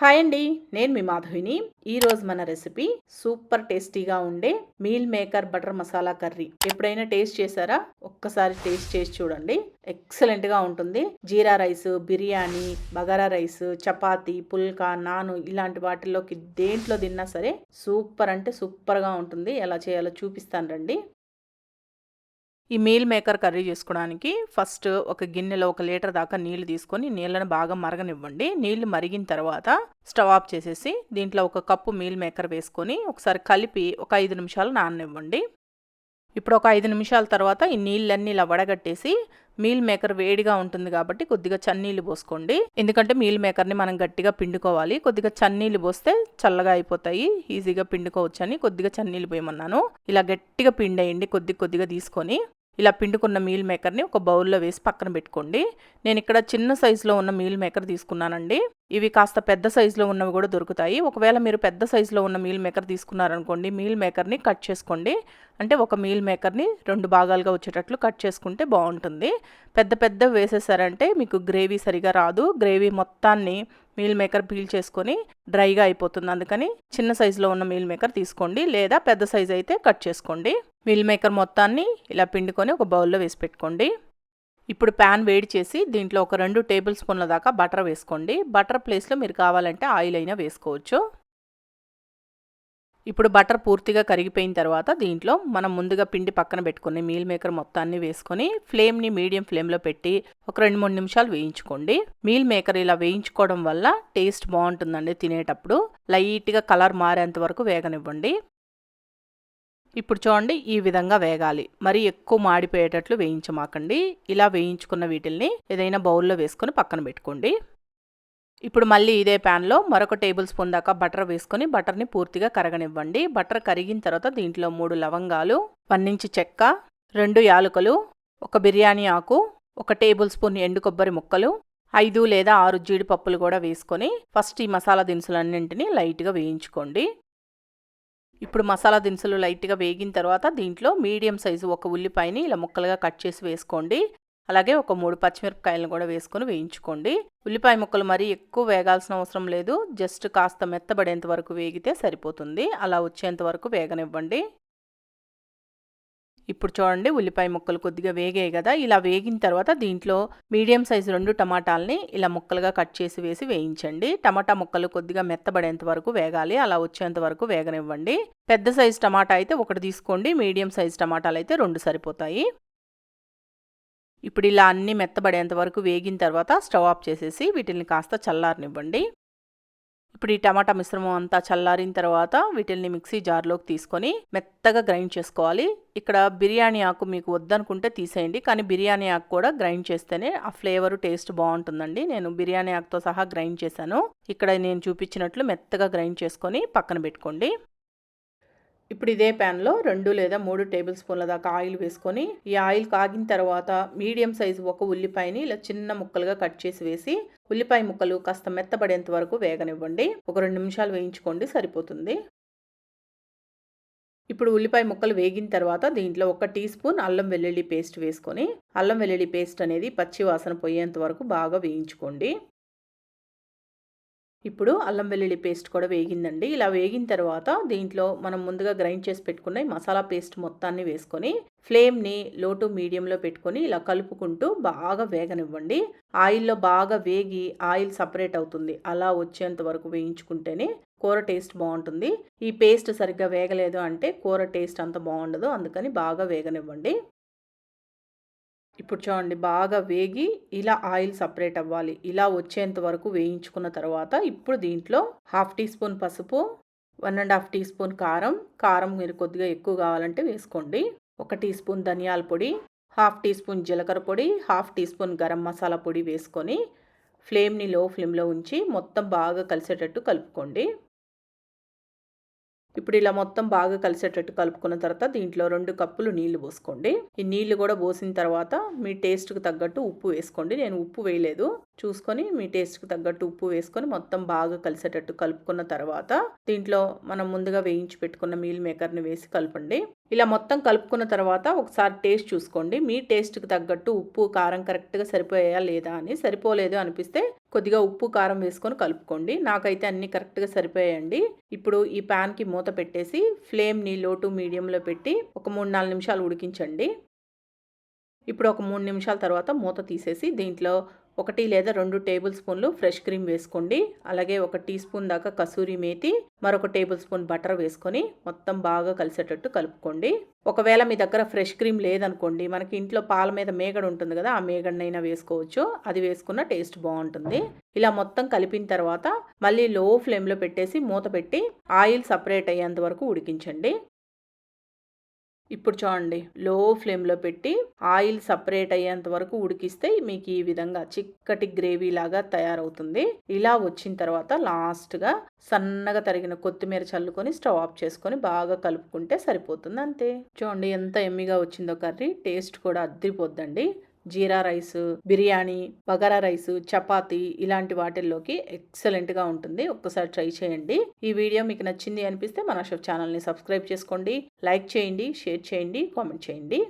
Hi అండి నేను మీ మాధవిని. ఈరోజు మన రెసిపీ సూపర్ టేస్టీగా ఉండే meal maker butter masala curry. ఎప్పుడైనా టేస్ట్ చేశారా? ఒక్కసారి టేస్ట్ చేసి చూడండి. ఎక్సలెంట్గా ఉంటుంది. జీరా రైస్ బిర్యానీ బగారా రైస్ చపాతి పుల్కా నాను ఇలాంటి వాటిల్లోకి దేంట్లో తిన్నా సరే సూపర్ అంటే సూపర్గా ఉంటుంది. ఎలా చేయాలో చూపిస్తాను రండి. ఈ మీల్ మేకర్ కర్రీ చేసుకోవడానికి ఫస్ట్ ఒక గిన్నెలో ఒక లీటర్ దాకా నీళ్ళు తీసుకొని నీళ్ళను బాగా మరగనివ్వండి. నీళ్ళు మరిగిన తర్వాత స్టవ్ ఆఫ్ చేసేసి దీంట్లో ఒక కప్పు మీల్ మేకర్ వేసుకొని ఒకసారి కలిపి ఒక ఐదు నిమిషాలు నాననివ్వండి. ఇప్పుడు ఒక ఐదు నిమిషాల తర్వాత ఈ నీళ్ళన్నీ ఇలా వడగట్టేసి మీల్ మేకర్ వేడిగా ఉంటుంది కాబట్టి కొద్దిగా చన్నీళ్ళు పోసుకోండి. ఎందుకంటే మీల్ మేకర్ని మనం గట్టిగా పిండుకోవాలి. కొద్దిగా చన్నీళ్ళు పోస్తే చల్లగా అయిపోతాయి. ఈజీగా పిండుకోవచ్చు అని కొద్దిగా చన్నీళ్ళు పోయమన్నాను. ఇలా గట్టిగా పిండేయండి. కొద్ది కొద్దిగా తీసుకొని ఇలా పిండుకున్న మీల్ మేకర్ని ఒక బౌల్లో వేసి పక్కన పెట్టుకోండి. నేను ఇక్కడ చిన్న సైజులో ఉన్న మీల్ మేకర్ తీసుకున్నానండి. ఇవి కాస్త పెద్ద సైజులో ఉన్నవి కూడా దొరుకుతాయి. ఒకవేళ మీరు పెద్ద సైజులో ఉన్న మీల్ మేకర్ తీసుకున్నారనుకోండి మీల్ మేకర్ని కట్ చేసుకోండి. అంటే ఒక మీల్ మేకర్ని రెండు భాగాలుగా వచ్చేటట్లు కట్ చేసుకుంటే బాగుంటుంది. పెద్ద పెద్ద వేసేసారంటే మీకు గ్రేవీ సరిగా రాదు. గ్రేవీ మొత్తాన్ని మీల్ మేకర్ పీల్ చేసుకొని డ్రైగా అయిపోతుంది. అందుకని చిన్న సైజులో ఉన్న మీల్ మేకర్ తీసుకోండి. లేదా పెద్ద సైజు అయితే కట్ చేసుకోండి. మీల్ మేకర్ మొత్తాన్ని ఇలా పిండుకొని ఒక బౌల్లో వేసి పెట్టుకోండి. ఇప్పుడు ప్యాన్ వేడి చేసి దీంట్లో ఒక రెండు టేబుల్ స్పూన్ల దాకా బటర్ వేసుకోండి. బటర్ ప్లేస్లో మీరు కావాలంటే ఆయిల్ అయినా వేసుకోవచ్చు. ఇప్పుడు బటర్ పూర్తిగా కరిగిపోయిన తర్వాత దీంట్లో మనం ముందుగా పిండి పక్కన పెట్టుకుని మీల్ మేకర్ మొత్తాన్ని వేసుకొని ఫ్లేమ్ని మీడియం ఫ్లేమ్లో పెట్టి ఒక రెండు మూడు నిమిషాలు వేయించుకోండి. మీల్ మేకర్ ఇలా వేయించుకోవడం వల్ల టేస్ట్ బాగుంటుందండి తినేటప్పుడు. లైట్గా కలర్ మారేంత వరకు వేగనివ్వండి. ఇప్పుడు చూడండి ఈ విధంగా వేగాలి. మరి ఎక్కువ మాడిపోయేటట్లు వేయించమాకండి. ఇలా వేయించుకున్న వీటిల్ని ఏదైనా బౌల్లో వేసుకొని పక్కన పెట్టుకోండి. ఇప్పుడు మళ్ళీ ఇదే ప్యాన్లో మరొక టేబుల్ స్పూన్ దాకా బటర్ వేసుకొని బటర్ని పూర్తిగా కరగనివ్వండి. బటర్ కరిగిన తర్వాత దీంట్లో మూడు లవంగాలు వన్నించి చెక్క రెండు యాలకులు ఒక బిర్యానీ ఆకు ఒక టేబుల్ స్పూన్ ఎండు కొబ్బరి ముక్కలు ఐదు లేదా ఆరు జీడిపప్పులు కూడా వేసుకొని ఫస్ట్ ఈ మసాలా దినుసులన్నింటినీ లైట్గా వేయించుకోండి. ఇప్పుడు మసాలా దినుసులు లైట్గా వేగిన తర్వాత దీంట్లో మీడియం సైజు ఒక ఉల్లిపాయని ఇలా ముక్కలుగా కట్ చేసి వేసుకోండి. అలాగే ఒక మూడు పచ్చిమిరపకాయలను కూడా వేసుకొని వేయించుకోండి. ఉల్లిపాయ ముక్కలు మరీ ఎక్కువ వేగాల్సిన అవసరం లేదు. జస్ట్ కాస్త మెత్తబడేంత వరకు వేగితే సరిపోతుంది. అలా వచ్చేంత వరకు వేగనివ్వండి. ఇప్పుడు చూడండి ఉల్లిపాయ ముక్కలు కొద్దిగా వేగాయి కదా. ఇలా వేగిన తర్వాత దీంట్లో మీడియం సైజు రెండు టమాటాలని ఇలా ముక్కలుగా కట్ చేసి వేసి వేయించండి. టమాటా ముక్కలు కొద్దిగా మెత్తబడేంత వరకు వేగాలి. అలా వచ్చేంత వరకు వేగనివ్వండి. పెద్ద సైజు టమాటా అయితే ఒకటి తీసుకోండి. మీడియం సైజు టమాటాలు అయితే రెండు సరిపోతాయి. ఇప్పుడు ఇలా అన్నీ మెత్తబడేంత వరకు వేగిన తర్వాత స్టవ్ ఆఫ్ చేసేసి వీటిని కాస్త చల్లారనివ్వండి. ఇప్పుడు ఈ టమాటా మిశ్రమం అంతా చల్లారిన తర్వాత వీటిల్ని మిక్సీ జార్లోకి తీసుకొని మెత్తగా గ్రైండ్ చేసుకోవాలి. ఇక్కడ బిర్యానీ ఆకు మీకు వద్దనుకుంటే తీసేయండి కానీ బిర్యానీ ఆకు కూడా గ్రైండ్ చేస్తేనే ఆ ఫ్లేవర్ టేస్ట్ బాగుంటుందండి. నేను బిర్యానీ ఆకుతో సహా గ్రైండ్ చేశాను. ఇక్కడ నేను చూపించినట్లు మెత్తగా గ్రైండ్ చేసుకొని పక్కన పెట్టుకోండి. ఇప్పుడు ఇదే ప్యాన్లో రెండు లేదా మూడు టేబుల్ స్పూన్ల దాకా ఆయిల్ వేసుకొని ఈ ఆయిల్ కాగిన తర్వాత మీడియం సైజు ఒక ఉల్లిపాయని ఇలా చిన్న ముక్కలుగా కట్ చేసి వేసి ఉల్లిపాయ ముక్కలు కాస్త మెత్తబడేంత వరకు వేగనివ్వండి. ఒక రెండు నిమిషాలు వేయించుకోండి సరిపోతుంది. ఇప్పుడు ఉల్లిపాయ ముక్కలు వేగిన తర్వాత దీంట్లో ఒక టీ స్పూన్ అల్లం వెల్లుల్లి పేస్ట్ వేసుకొని అల్లం వెల్లుల్లి పేస్ట్ అనేది పచ్చి వాసన పోయేంత వరకు బాగా వేయించుకోండి. ఇప్పుడు అల్లం వెల్లుల్లి పేస్ట్ కూడా వేగిందండి. ఇలా వేగిన తర్వాత దీంట్లో మనం ముందుగా గ్రైండ్ చేసి పెట్టుకున్న మసాలా పేస్ట్ మొత్తాన్ని వేసుకొని ఫ్లేమ్ని లో టు మీడియంలో పెట్టుకొని ఇలా కలుపుకుంటూ బాగా వేగనివ్వండి. ఆయిల్లో బాగా వేగి ఆయిల్ సపరేట్ అవుతుంది. అలా వచ్చేంత వరకు వేయించుకుంటేనే కూర టేస్ట్ బాగుంటుంది. ఈ పేస్ట్ సరిగ్గా వేగలేదు అంటే కూర టేస్ట్ అంత బాగుండదు. అందుకని బాగా వేగనివ్వండి. ఇప్పుడు చూడండి బాగా వేగి ఇలా ఆయిల్ సపరేట్ అవ్వాలి. ఇలా వచ్చేంత వరకు వేయించుకున్న తర్వాత ఇప్పుడు దీంట్లో హాఫ్ టీ స్పూన్ పసుపు one and half teaspoon కారం. కారం మీరు కొద్దిగా ఎక్కువ కావాలంటే వేసుకోండి. ఒక టీ స్పూన్ ధనియాల పొడి హాఫ్ టీ స్పూన్ జీలకర్ర పొడి half teaspoon garam masala పొడి వేసుకొని ఫ్లేమ్ని లో ఫ్లేమ్లో ఉంచి మొత్తం బాగా కలిసేటట్టు కలుపుకోండి. ఇప్పుడు ఇలా మొత్తం బాగా కలిసేటట్టు కలుపుకున్న తర్వాత దీంట్లో రెండు కప్పులు నీళ్ళు పోసుకోండి. ఈ నీళ్ళు కూడా పోసిన తర్వాత మీ టేస్ట్కి తగ్గట్టు ఉప్పు వేసుకోండి. నేను ఉప్పు వేయలేదు. చూసుకొని మీ టేస్ట్కి తగ్గట్టు ఉప్పు వేసుకొని మొత్తం బాగా కలిసేటట్టు కలుపుకున్న తర్వాత దీంట్లో మనం ముందుగా వేయించి పెట్టుకున్న మీల్ మేకర్ని వేసి కలపండి. ఇలా మొత్తం కలుపుకున్న తర్వాత ఒకసారి టేస్ట్ చూసుకోండి. మీ టేస్ట్కి తగ్గట్టు ఉప్పు కారం కరెక్ట్గా సరిపోయా లేదా అని. సరిపోలేదు అనిపిస్తే కొద్దిగా ఉప్పు కారం వేసుకొని కలుపుకోండి. నాకైతే అన్నీ కరెక్ట్గా సరిపోయాయండి. ఇప్పుడు ఈ ప్యాన్కి మూత పెట్టేసి ఫ్లేమ్ని లో టు మీడియంలో పెట్టి ఒక మూడు నాలుగు నిమిషాలు ఉడికించండి. ఇప్పుడు ఒక మూడు నిమిషాల తర్వాత మూత తీసేసి దీంట్లో ఒకటి లేదా రెండు టేబుల్ స్పూన్లు ఫ్రెష్ క్రీమ్ వేసుకోండి. అలాగే ఒక టీ స్పూన్ దాకా కసూరి మేతి మరొక టేబుల్ స్పూన్ బటర్ వేసుకొని మొత్తం బాగా కలిసేటట్టు కలుపుకోండి. ఒకవేళ మీ దగ్గర ఫ్రెష్ క్రీమ్ లేదనుకోండి మనకి ఇంట్లో పాల మీద మేగడ ఉంటుంది కదా ఆ మేగడనైనా వేసుకోవచ్చు. అది వేసుకున్న టేస్ట్ బాగుంటుంది. ఇలా మొత్తం కలిపిన తర్వాత మళ్ళీ లో ఫ్లేమ్లో పెట్టేసి మూత పెట్టి ఆయిల్ సపరేట్ అయ్యేంత వరకు ఉడికించండి. ఇప్పుడు చూడండి లో ఫ్లేమ్లో పెట్టి ఆయిల్ సపరేట్ అయ్యేంత వరకు ఉడికిస్తే మీకు ఈ విధంగా చిక్కటి గ్రేవీ లాగా తయారవుతుంది. ఇలా వచ్చిన తర్వాత లాస్ట్గా సన్నగా తరిగిన కొత్తిమీర చల్లుకొని స్టవ్ ఆఫ్ చేసుకొని బాగా కలుపుకుంటే సరిపోతుంది అంతే. చూడండి ఎంత ఎమ్మిగా వచ్చిందో కర్రీ టేస్ట్ కూడా అద్దరిపోద్దండి జీరా రైస్ బిర్యానీ బగారా రైస్ చపాతి ఇలాంటి వాటిల్లోకి ఎక్సలెంట్గా ఉంటుంది. ఒక్కసారి ట్రై చేయండి. ఈ వీడియో మీకు నచ్చింది అనిపిస్తే మన షెఫ్ ఛానల్ని సబ్స్క్రైబ్ చేసుకోండి. లైక్ చేయండి షేర్ చేయండి కామెంట్ చేయండి.